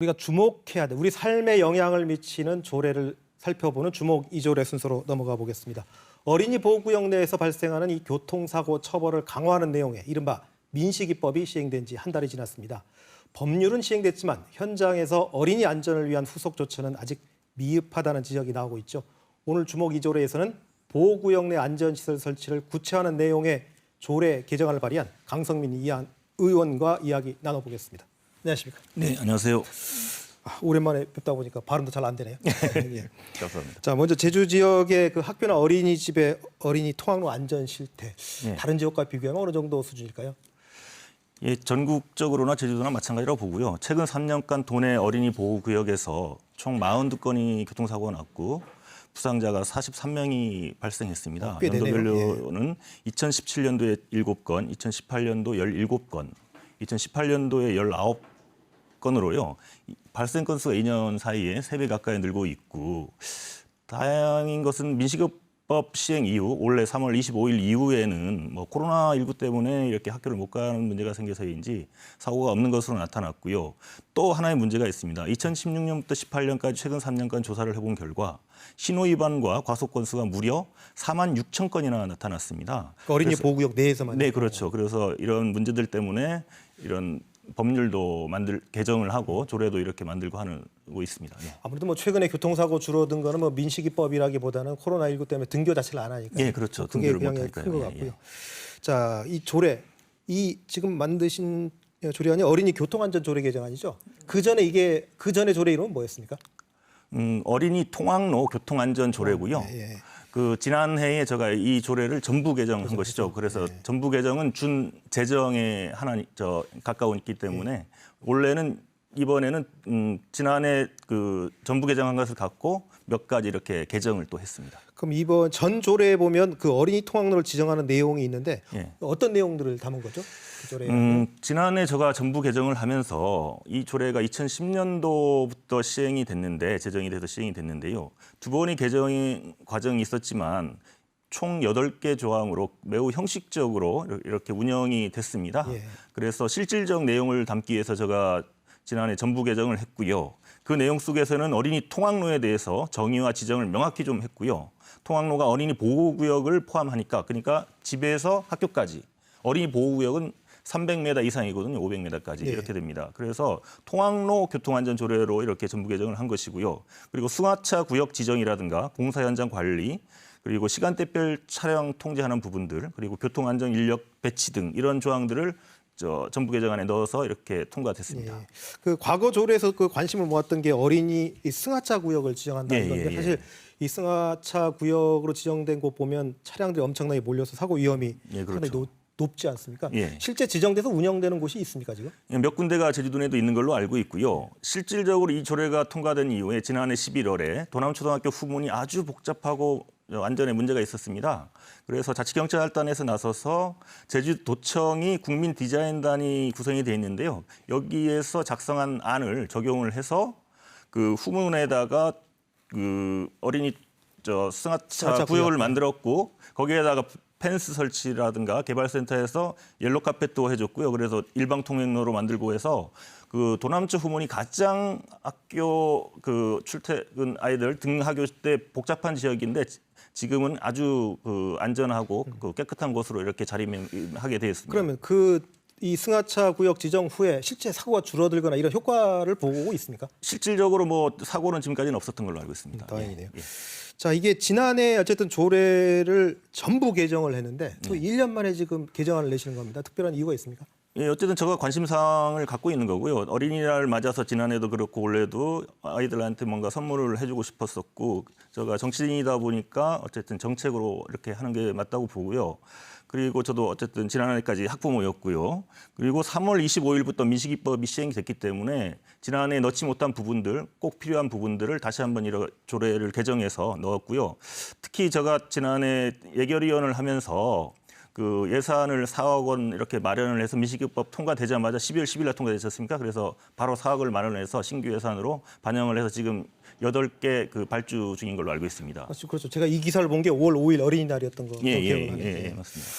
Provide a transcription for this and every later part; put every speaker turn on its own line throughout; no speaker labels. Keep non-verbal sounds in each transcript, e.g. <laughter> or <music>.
우리가 주목해야 돼. 우리 삶에 영향을 미치는 조례를 살펴보는 주목 이조례 순서로 넘어가 보겠습니다. 어린이 보호구역 내에서 발생하는 이 교통사고 처벌을 강화하는 내용의 이른바 민식이법이 시행된 지 한 달이 지났습니다. 법률은 시행됐지만 현장에서 어린이 안전을 위한 후속 조처는 아직 미흡하다는 지적이 나오고 있죠. 오늘 주목 이조례에서는 보호구역 내 안전시설 설치를 구체화하는 내용의 조례 개정안을 발의한 강성민 의원과 이야기 나눠보겠습니다. 안녕하십니까?
네, 안녕하세요.
아, 오랜만에 뵙다 보니까 발음도 잘 안 되네요. <laughs> 예.
감사합니다.
자, 먼저 제주 지역의 그 학교나 어린이집의 어린이 통학로 안전 실태
예.
다른 지역과 비교하면 어느 정도 수준일까요?
예, 전국적으로나 제주도나 마찬가지라고 보고요. 최근 3년간 도내 어린이 보호 구역에서 총 42건이 교통사고가 났고 부상자가 43명이 발생했습니다.
어, 꽤 되네요.
연도별로는 2017년도에 7건, 2018년도 17건, 2018년도에 19건으로요. 발생 건수가 2년 사이에 3배 가까이 늘고 있고 다행인 것은 민식이 법 시행 이후 올해 3월 25일 이후에는 뭐 코로나 19 때문에 이렇게 학교를 못 가는 문제가 생겨서인지 사고가 없는 것으로 나타났고요. 또 하나의 문제가 있습니다. 2016년부터 18년까지 최근 3년간 조사를 해본 결과 신호 위반과 과속 건수가 무려 4만 6천 건이나 나타났습니다.
그 어린이 보호구역 내에서만
네, 그렇죠. 그래서 이런 문제들 때문에 이런 법률도 만들 개정을 하고 조례도 이렇게 만들고 하고 있습니다. 예.
아무래도 뭐 최근에 교통사고 줄어든 거는 뭐 민식이법이라기보다는 코로나19 때문에 등교 자체를 안 하니까
예, 그렇죠. 등교를
영향이
못하니까요.
큰것
예,
같고요.
예.
자, 이 조례 이 지금 만드신 조례안이 어린이 교통안전 조례 개정안이죠. 그 전에 이게 그 전에 조례 이름은 뭐였습니까?
음, 어린이 통학로 교통안전 조례고요.
예, 예.
그 지난해에 제가 이 조례를 전부 개정한 것이죠. 그래서
네.
전부 개정은 준 재정에 하나 저 가까웠기 때문에 원래는 이번에는 음, 지난해 그 전부 개정한 것을 갖고 몇 가지 이렇게 개정을 또 했습니다.
그럼 이번 전 조례에 보면 그 어린이 통학로를 지정하는 내용이 있는데
예.
어떤 내용들을 담은 거죠? 그 조례에.
음, 지난해 제가 전부 개정을 하면서 이 조례가 2010년도부터 시행이 됐는데 제정이 돼서 시행이 됐는데요. 두 번의 개정 과정이 있었지만 총 8개 조항으로 매우 형식적으로 이렇게 운영이 됐습니다.
예.
그래서 실질적 내용을 담기 위해서 제가 지난해 전부 개정을 했고요. 그 내용 속에서는 어린이 통학로에 대해서 정의와 지정을 명확히 좀 했고요. 통학로가 어린이 보호구역을 포함하니까 그러니까 집에서 학교까지 어린이 보호구역은 300m 이상이거든요. 500m까지
예.
이렇게 됩니다. 그래서 통학로 교통안전 조례로 이렇게 전부 개정을 한 것이고요. 그리고 승하차 구역 지정이라든가 공사 현장 관리 그리고 시간대별 차량 통제하는 부분들 그리고 교통안전 인력 배치 등 이런 조항들을 저 전부 개정안에 넣어서 이렇게 통과됐습니다.
예. 그 과거 조례에서 그 관심을 모았던 게 어린이 이 승하차 구역을 지정한다는
예,
건데
예, 예.
사실 이 승하차 구역으로 지정된 곳 보면 차량들이 엄청나게 몰려서 사고 위험이
예, 그렇죠.
상당히 높, 높지 않습니까?
예.
실제 지정돼서 운영되는 곳이 있습니까 지금?
몇 군데가 제주도 내도 있는 걸로 알고 있고요. 실질적으로 이 조례가 통과된 이후에 지난해 11월에 도남초등학교 후문이 아주 복잡하고 안전에 문제가 있었습니다. 그래서 자치경찰단에서 나서서 제주도청이 국민 디자인단이 구성이 돼 있는데요. 여기에서 작성한 안을 적용을 해서 그 후문에다가 그 어린이 저
승하차
구역을
구역.
만들었고 거기에다가 펜스 설치라든가 개발센터에서 옐로 카펫도 해줬고요. 그래서 일방 통행로로 만들고 해서 그 도남초 후문이 가장 학교 그 출퇴근 아이들 등하교 때 복잡한 지역인데 지- 지금은 아주 그 안전하고 그 깨끗한 곳으로 이렇게 자리하게 되어 있습니다.
그러면 그 이 승하차 구역 지정 후에 실제 사고가 줄어들거나 이런 효과를 보고 있습니까?
실질적으로 뭐 사고는 지금까지는 없었던 걸로 알고 있습니다.
다행이네요.
예, 예.
자 이게 지난해 어쨌든 조례를 전부 개정을 했는데 또
네.
1년 만에 지금 개정안을 내시는 겁니다. 특별한 이유가 있습니까?
예, 어쨌든 제가 관심사항을 갖고 있는 거고요. 어린이날 맞아서 지난해도 그렇고 올해도 아이들한테 뭔가 선물을 해주고 싶었었고 제가 정치인이다 보니까 어쨌든 정책으로 이렇게 하는 게 맞다고 보고요. 그리고 저도 어쨌든 지난해까지 학부모였고요. 그리고 3월 25일부터 민식이법이 시행이 됐기 때문에 지난해 넣지 못한 부분들, 꼭 필요한 부분들을 다시 한번 이런 조례를 개정해서 넣었고요. 특히 제가 지난해 예결위원을 하면서 그 예산을 4억 원 이렇게 마련을 해서 민식이법 통과되자마자 12월 10일 날 통과되지 않습니까? 그래서 바로 4억을 마련해서 신규 예산으로 반영을 해서 지금 8개 그 발주 중인 걸로 알고 있습니다.
아, 그렇죠. 제가 이 기사를 본 게 5월 5일 어린이날이었던 거
예, 예,
기억을
예,
하는데.
예, 맞습니다.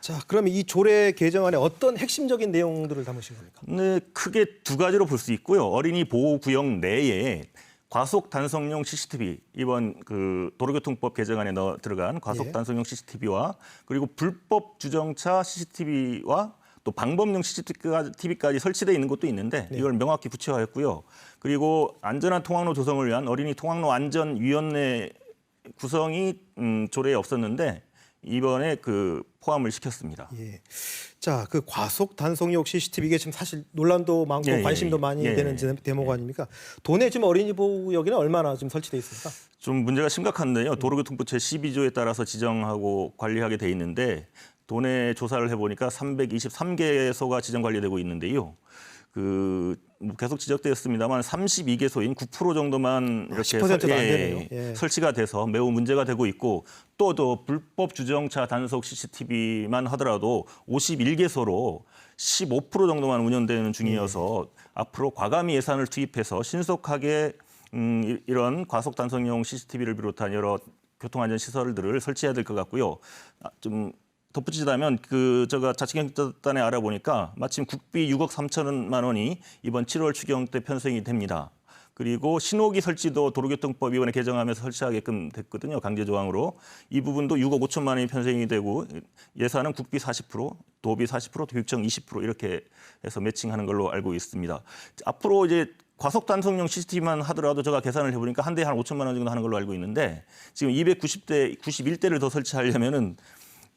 자, 그러면 이 조례 개정안에 어떤 핵심적인 내용들을 담으신 겁니까?
네, 크게 두 가지로 볼 수 있고요. 어린이 보호 구역 내에 과속 단속용 CCTV 이번 그 도로교통법 개정안에 넣어 들어간 과속
예.
단속용 CCTV와 그리고 불법 주정차 CCTV와 또 방범용 CCTV까지 설치되어 있는 곳도 있는데 이걸 명확히 구체화했고요. 그리고 안전한 통학로 조성을 위한 어린이 통학로 안전위원회 구성이 음, 조례에 없었는데 이번에 그 포함을 시켰습니다.
예. 자, 그 과속 단속용 CCTV 이게 지금 사실 논란도 많고
예, 예,
관심도
예.
많이
예,
되는
예.
제- 대목 아닙니까? 도내 지금 어린이 보호구역에는 얼마나 지금 설치돼 있습니까?
좀 문제가 심각한데요. 도로교통부 제 12조에 따라서 지정하고 관리하게 돼 있는데 도내 조사를 해보니까 323개소가 지정 관리되고 있는데요. 그뭐 계속 지적되었습니다만 32개소인 9% 정도만 이렇게
10%도 안
설-
되네요. 예.
설치가 돼서 매우 문제가 되고 있고 또 더 불법 주정차 단속 CCTV만 하더라도 51개소로 15% 정도만 운영되는 중이어서 앞으로 과감히 예산을 투입해서 신속하게 음, 이- 이런 과속 단속용 CCTV를 비롯한 여러 교통안전 시설들을 설치해야 될 것 같고요. 아, 좀 덧붙이자면 그 제가 자치경단에 알아보니까 마침 국비 6억 3천만 원이 이번 7월 추경 때 편성이 됩니다. 그리고 신호기 설치도 도로교통법 이번에 개정하면서 설치하게끔 됐거든요. 강제 조항으로. 이 부분도 6억 5천만 원이 편성이 되고 예산은 국비 40%, 도비 40%, 교육청 20% 이렇게 해서 매칭하는 걸로 알고 있습니다. 앞으로 이제 과속 단속용 CCTV만 하더라도 제가 계산을 해보니까 한 대에 한 5천만 원 정도 하는 걸로 알고 있는데 지금 290대, 91대를 더 설치하려면은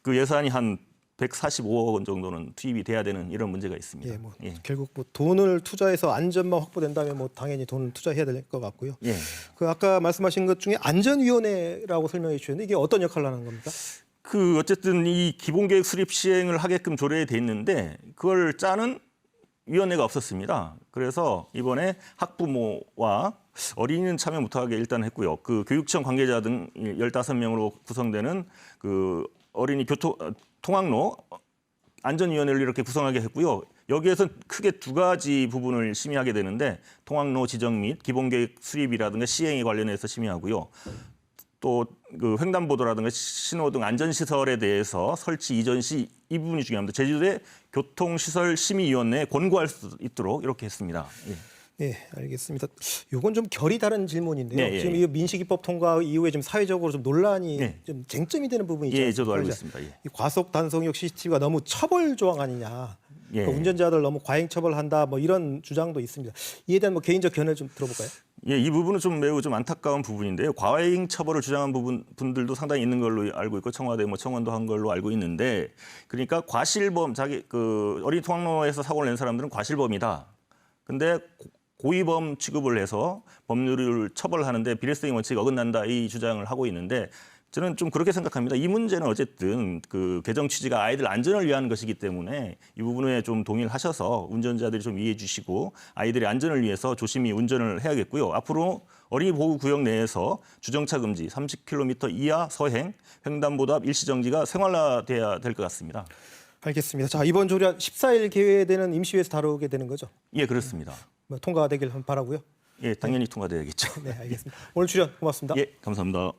그 예산이 한 145억 원 정도는 투입이 돼야 되는 이런 문제가 있습니다.
예, 뭐
예.
결국 뭐 돈을 투자해서 안전만 확보된다면 뭐 당연히 돈을 투자해야 될 것 같고요.
예.
그 아까 말씀하신 것 중에 안전위원회라고 설명해 주셨는데 이게 어떤 역할을 하는 겁니까?
그 어쨌든 이 기본계획 수립 시행을 하게끔 조례돼 있는데 그걸 짜는 위원회가 없었습니다. 그래서 이번에 학부모와 어린이는 참여 못하게 일단 했고요. 그 교육청 관계자 등 15명으로 구성되는 그 어린이 교통 어, 통학로 안전위원회를 이렇게 구성하게 했고요. 여기에서 크게 두 가지 부분을 심의하게 되는데 통학로 지정 및 기본계획 수립이라든가 시행에 관련해서 심의하고요. 또 그 횡단보도라든가 신호 등 안전시설에 대해서 설치 이전 시 이 부분이 중요합니다. 제주도의 교통시설 심의위원회에 권고할 수 있도록 이렇게 했습니다. 예.
예, 알겠습니다. 요건 좀 결이 다른 질문인데요.
예, 예,
지금
예.
이 민식이법 통과 이후에 좀 사회적으로 좀 논란이
예.
좀 쟁점이 되는 부분이
예,
있죠.
저도 알고 있습니다. 예.
이 과속 단속용 CCTV가 너무 처벌 조항 아니냐.
예.
그 운전자들 너무 과잉 처벌한다. 뭐 이런 주장도 있습니다. 이에 대한 뭐 개인적 견해 좀 들어볼까요?
예, 이 부분은 좀 매우 좀 안타까운 부분인데요. 과잉 처벌을 주장한 부분 분들도 상당히 있는 걸로 알고 있고 청와대 뭐 청원도 한 걸로 알고 있는데 그러니까 과실범 자기 그 어린 통학로에서 사고를 낸 사람들은 과실범이다. 근데 고- 고의범 취급을 해서 법률을 처벌하는데 비례성의 원칙이 어긋난다 이 주장을 하고 있는데 저는 좀 그렇게 생각합니다. 이 문제는 어쨌든 그 개정 취지가 아이들 안전을 위한 것이기 때문에 이 부분에 좀 동의를 하셔서 운전자들이 좀 이해해 주시고 아이들의 안전을 위해서 조심히 운전을 해야겠고요. 앞으로 어린이 보호 구역 내에서 주정차 금지, 30km 이하 서행, 횡단보도 일시 정지가 생활화돼야 될 것 같습니다.
알겠습니다. 자, 이번 조례안 14일 개회되는 임시회에서 다루게 되는 거죠.
예, 그렇습니다.
뭐 통과되길 바라고요.
예, 당연히 통과돼야겠죠.
네, 알겠습니다. 오늘 출연 고맙습니다.
예, 감사합니다.